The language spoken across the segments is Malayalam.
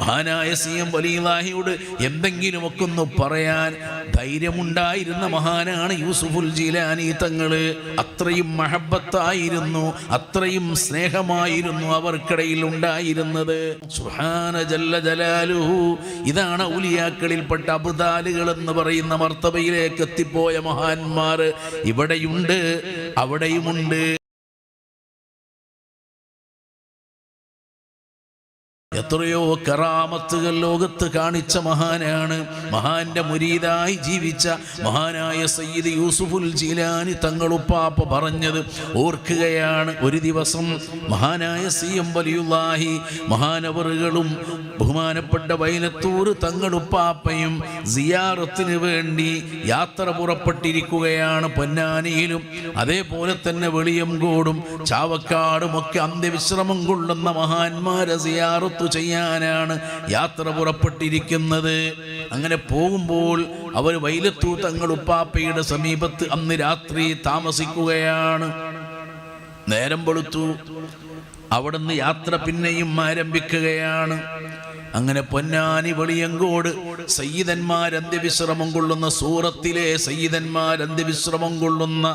മഹാനായ സി എം എന്തെങ്കിലും എന്തെങ്കിലുമൊക്കെ ഒന്ന് പറയാൻ ധൈര്യമുണ്ടായിരുന്ന മഹാനാണ് യൂസുഫുൽ ജീലാനി തങ്ങൾ. അത്രയും മഹബത്തായിരുന്നു അത്രയും സ്നേഹമായിരുന്നു അവർക്കിടയിൽ ഉണ്ടായിരുന്നത്. സുഹാന ജല്ല ജലാലുഹു. ഇതാണ് ഔലിയാക്കളിൽപ്പെട്ട അബുദാലുകൾ എന്ന് പറയുന്ന മർത്തബയിലേക്ക് എത്തിപ്പോയ മഹാന്മാർ. ഇവിടെയുണ്ട് അവിടെയുമുണ്ട്. എത്രയോ കറാമത്തുകൾ ലോകത്ത് കാണിച്ച മഹാനാണ്. മഹാന്റെ മുരീതായി ജീവിച്ച മഹാനായ സയ്യിദ് യൂസുഫുൽ ജീലാനി തങ്ങളുപ്പാപ്പ പറഞ്ഞത് ഓർക്കുകയാണ്. ഒരു ദിവസം മഹാനായ സി എം വലിയുല്ലാഹി മഹാനവറുകളും ബഹുമാനപ്പെട്ട വൈലത്തൂർ തങ്ങളുപ്പാപ്പയും സിയാറത്തിന് വേണ്ടി യാത്ര പുറപ്പെട്ടിരിക്കുകയാണ് പൊന്നാനിയിലും. അതേപോലെ തന്നെ വെളിയംകോടും ചാവക്കാടുമൊക്കെ അന്ത്യവിശ്രമം കൊള്ളുന്ന മഹാന്മാരെ സിയാറത്ത് ചെയ്യാനാണ് യാത്ര പുറപ്പെട്ടിരിക്കുന്നത്. അങ്ങനെ പോകുമ്പോൾ അവർ വൈലത്തൂ തങ്ങളുപ്പാപ്പയുടെ സമീപത്ത് അന്ന് രാത്രി താമസിക്കുകയാണ്. നേരം വെളുത്തു. അവിടുന്ന് യാത്ര പിന്നെയും ആരംഭിക്കുകയാണ്. അങ്ങനെ പൊന്നാനി വെളിയങ്കോട് സയ്യിദന്മാർ അന്ത്യവിശ്രമം കൊള്ളുന്ന സൂറത്തിലെ സയ്യിദന്മാർ അന്ത്യവിശ്രമം കൊള്ളുന്ന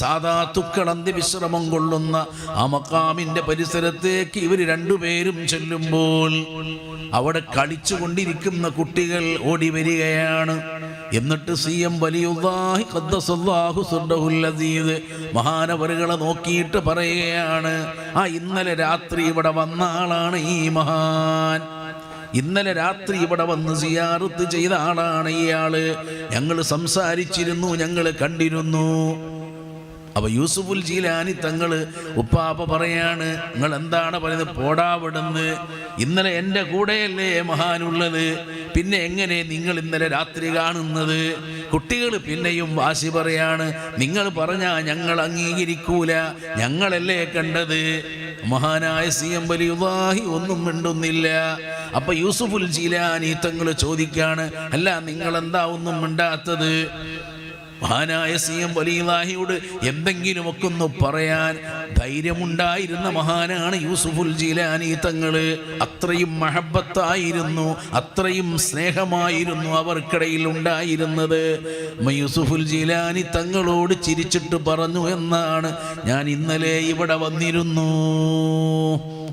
സാധാത്തുക്കൾ അന്ത്യവിശ്രമം കൊള്ളുന്ന ആ മക്കാമിന്റെ പരിസരത്തേക്ക് ഇവർ രണ്ടുപേരും ചെല്ലുമ്പോൾ അവിടെ കളിച്ചുകൊണ്ടിരിക്കുന്ന കുട്ടികൾ ഓടി വരികയാണ്. എന്നിട്ട് സി എം വലിയുല്ലാഹി മഹാനവറുകളെ നോക്കിയിട്ട് പറയുകയാണ് ആ ഇന്നലെ രാത്രി ഇവിടെ വന്ന ആളാണ് ഈ മഹാൻ. ഇന്നലെ രാത്രി ഇവിടെ വന്ന് സിയാറത്ത് ചെയ്ത ആളാണ് ഇയാൾ. ഞങ്ങൾ സംസാരിച്ചിരുന്നു ഞങ്ങൾ കണ്ടിരുന്നു. അപ്പൊ യൂസുഫുൽ ജീലാനി തങ്ങൾ ഉപ്പാപ്പ പറയാണ് നിങ്ങൾ എന്താണ് പറയുന്നത് പോടാവിടുന്ന് ഇന്നലെ എന്റെ കൂടെയല്ലേ മഹാനുള്ളത്? പിന്നെ എങ്ങനെ നിങ്ങൾ ഇന്നലെ രാത്രി കാണുന്നത്? കുട്ടികൾ പിന്നെയും വാശി പറയാണ് നിങ്ങൾ പറഞ്ഞാ ഞങ്ങൾ അംഗീകരിക്കൂല. ഞങ്ങളല്ലേ കണ്ടത്? മഹാനായ സി എം വലിയുവാഹി ഒന്നും മിണ്ടുന്നില്ല. അപ്പൊ യൂസുഫുൽ ജീലാനി തങ്ങൾ ചോദിക്കാണ് അല്ല നിങ്ങൾ എന്താ ഒന്നും മിണ്ടാത്തത്? മഹാനായ സി എം വലിയാഹിയോട് എന്തെങ്കിലുമൊക്കെ ഒന്ന് പറയാൻ ധൈര്യമുണ്ടായിരുന്ന മഹാനാണ് യൂസുഫുൽ ജീലാനി തങ്ങൾ. അത്രയും മഹബത്തായിരുന്നു അത്രയും സ്നേഹമായിരുന്നു അവർക്കിടയിൽ ഉണ്ടായിരുന്നത്. യൂസുഫുൽ ജീലാനി തങ്ങളോട് ചിരിച്ചിട്ട് പറഞ്ഞു എന്നാണ് ഞാൻ ഇന്നലെ ഇവിടെ വന്നിരുന്നു.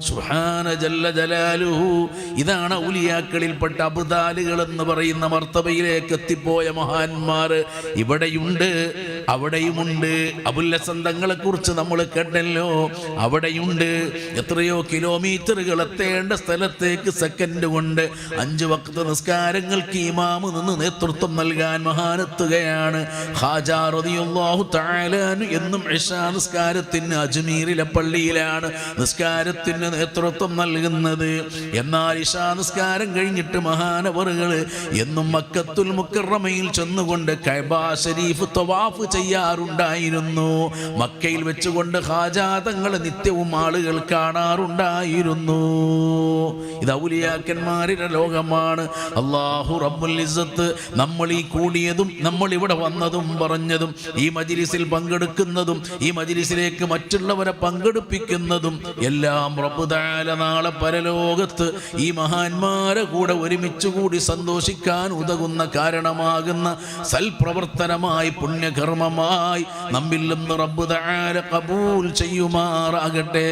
സുഹാന ജല്ല ജലാലുഹു. ഇതാണ് ഔലിയാക്കളിൽപ്പെട്ട അബുദാലുകൾ എന്ന് പറയുന്ന മർത്തബയിലേക്ക് എത്തിപ്പോയ മഹാന്മാർ. ഇവിടെയുണ്ട് അവിടെയുമുണ്ട്. അബുല്ലസന്തങ്ങളെ കുറിച്ച് നമ്മൾ കേട്ടല്ലോ. അവിടെയുണ്ട്. എത്രയോ കിലോമീറ്ററുകൾ എത്തേണ്ട സ്ഥലത്തേക്ക് സെക്കൻഡ് കൊണ്ട് അഞ്ചു വക്ത നിസ്കാരങ്ങൾക്ക് ഇമാമ് നിന്ന് നേതൃത്വം നൽകാൻ മഹാനെത്തുകയാണ്. ഹാജാ റളിയല്ലാഹു തആല അൻഹു എന്നും ഇശാ നിസ്കാരത്തിന് അജ്മീറിലെ പള്ളിയിലാണ്. നിസ്കാരത്തിന് നേതൃത്വം നൽകുന്നത്. എന്നാൽ ഇഷാനുസ്കാരം കഴിഞ്ഞിട്ട് മഹാനവറുകൾ എന്നും മക്കത്തുൽ മുക്കറമയിൽ ചെന്നുകൊണ്ട് കൈബാ ഷരീഫ് തവാഫ് ചെയ്യാറുണ്ടായിരുന്നു. മക്കയിൽ വെച്ചുകൊണ്ട് ഹാജാതങ്ങൾ നിത്യവും ആളുകൾ കാണാറുണ്ടായിരുന്നു. ഇത് ഔലിയാക്കന്മാരുടെ ലോകമാണ്. അള്ളാഹു റബ്ബുൽ ഇസ്സത്ത് നമ്മൾ ഈ കൂടിയതും നമ്മൾ ഇവിടെ വന്നതും പറഞ്ഞതും ഈ മജിലിസിൽ പങ്കെടുക്കുന്നതും ഈ മജിലിസിലേക്ക് മറ്റുള്ളവരെ പങ്കെടുപ്പിക്കുന്നതും എല്ലാം റബ്ബുദാല നാളെ പരലോകത്ത് ഈ മഹാന്മാരെ കൂടെ ഒരുമിച്ച് കൂടി സന്തോഷിക്കാൻ ഉതകുന്ന കാരണമാകുന്ന സൽപ്രവർത്തനമായി പുണ്യകർമ്മമായി നമ്മിൽ നിന്ന് റബ്ബുദാല കബൂൽ ചെയ്യുമാറാകട്ടെ.